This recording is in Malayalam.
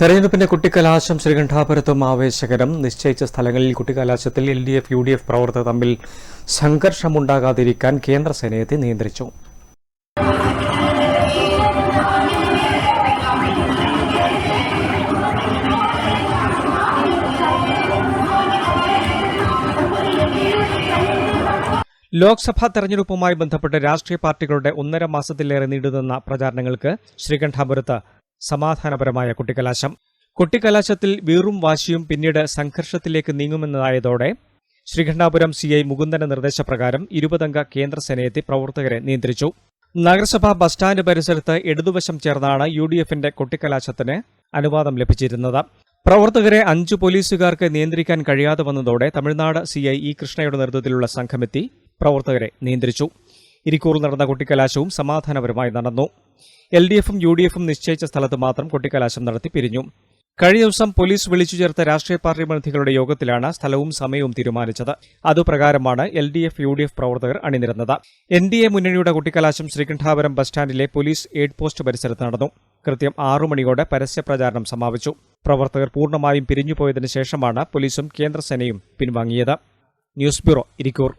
തെരഞ്ഞെടുപ്പിന്റെ കുട്ടിക്കലാശം ശ്രീകണ്ഠാപുരത്തും ആവേശകരം. നിശ്ചയിച്ച സ്ഥലങ്ങളിൽ കുട്ടിക്കലാശത്തിൽ L D F U D F പ്രവർത്തകർ തമ്മിൽ സംഘർഷമുണ്ടാകാതിരിക്കാൻ കേന്ദ്രസേനയത്തെ നിയന്ത്രിച്ചു. ലോക്സഭാ തെരഞ്ഞെടുപ്പുമായി ബന്ധപ്പെട്ട് രാഷ്ട്രീയ പാർട്ടികളുടെ ഒന്നര മാസത്തിലേറെ നീണ്ടുനിന്ന പ്രചാരണങ്ങൾക്ക് ശ്രീകണ്ഠാപുരത്ത് സമാധാനപരമായ കുട്ടിക്കലാശം. കുട്ടിക്കലാശത്തിൽ വീറും വാശിയും പിന്നീട് സംഘർഷത്തിലേക്ക് നീങ്ങുമെന്നതായതോടെ ശ്രീകണ്ഠാപുരം സി ഐ മുകുന്ദന്റെ നിർദ്ദേശപ്രകാരം ഇരുപതംഗ കേന്ദ്രസേനയെത്തി പ്രവർത്തകരെ നിയന്ത്രിച്ചു. നഗരസഭാ ബസ് സ്റ്റാൻഡ് പരിസരത്ത് ഇടതുവശം ചേർന്നാണ് യു ഡി എഫിന്റെ കുട്ടിക്കലാശത്തിന് അനുവാദം ലഭിച്ചിരുന്നത്. പ്രവർത്തകരെ അഞ്ചു പോലീസുകാർക്ക് നിയന്ത്രിക്കാൻ കഴിയാതെ വന്നതോടെ തമിഴ്നാട് സി ഐ ഇ കൃഷ്ണയുടെ നേതൃത്വത്തിലുള്ള സംഘമെത്തി പ്രവർത്തകരെ നിയന്ത്രിച്ചു. ഇരിക്കൂറിൽ നടന്ന കുട്ടിക്കലാശവും സമാധാനപരമായി നടന്നു. എൽ ഡി എഫും യു ഡി എഫും നിശ്ചയിച്ച സ്ഥലത്ത് മാത്രം കൊട്ടിക്കലാശം നടത്തി പിരിഞ്ഞു. കഴിഞ്ഞ ദിവസം പോലീസ് വിളിച്ചു ചേർത്ത രാഷ്ട്രീയ പാർട്ടി പ്രതിനിധികളുടെ യോഗത്തിലാണ് സ്ഥലവും സമയവും തീരുമാനിച്ചത്. അതുപ്രകാരമാണ് L D F U D F പ്രവർത്തകർ അണിനിരന്നത്. എൻ ഡി എ മുന്നണിയുടെ കുട്ടിക്കലാശം ശ്രീകണ്ഠാപുരം ബസ് സ്റ്റാൻഡിലെ പോലീസ് എയ്ഡ് പോസ്റ്റ് പരിസരത്ത് നടന്നു. കൃത്യം ആറു മണിയോടെ പരസ്യപ്രചാരണം സമാപിച്ചു. പ്രവർത്തകർ പൂർണമായും പിരിഞ്ഞുപോയതിനു ശേഷമാണ് പോലീസും കേന്ദ്രസേനയും പിൻവാങ്ങിയത്. News bureau Irikkur.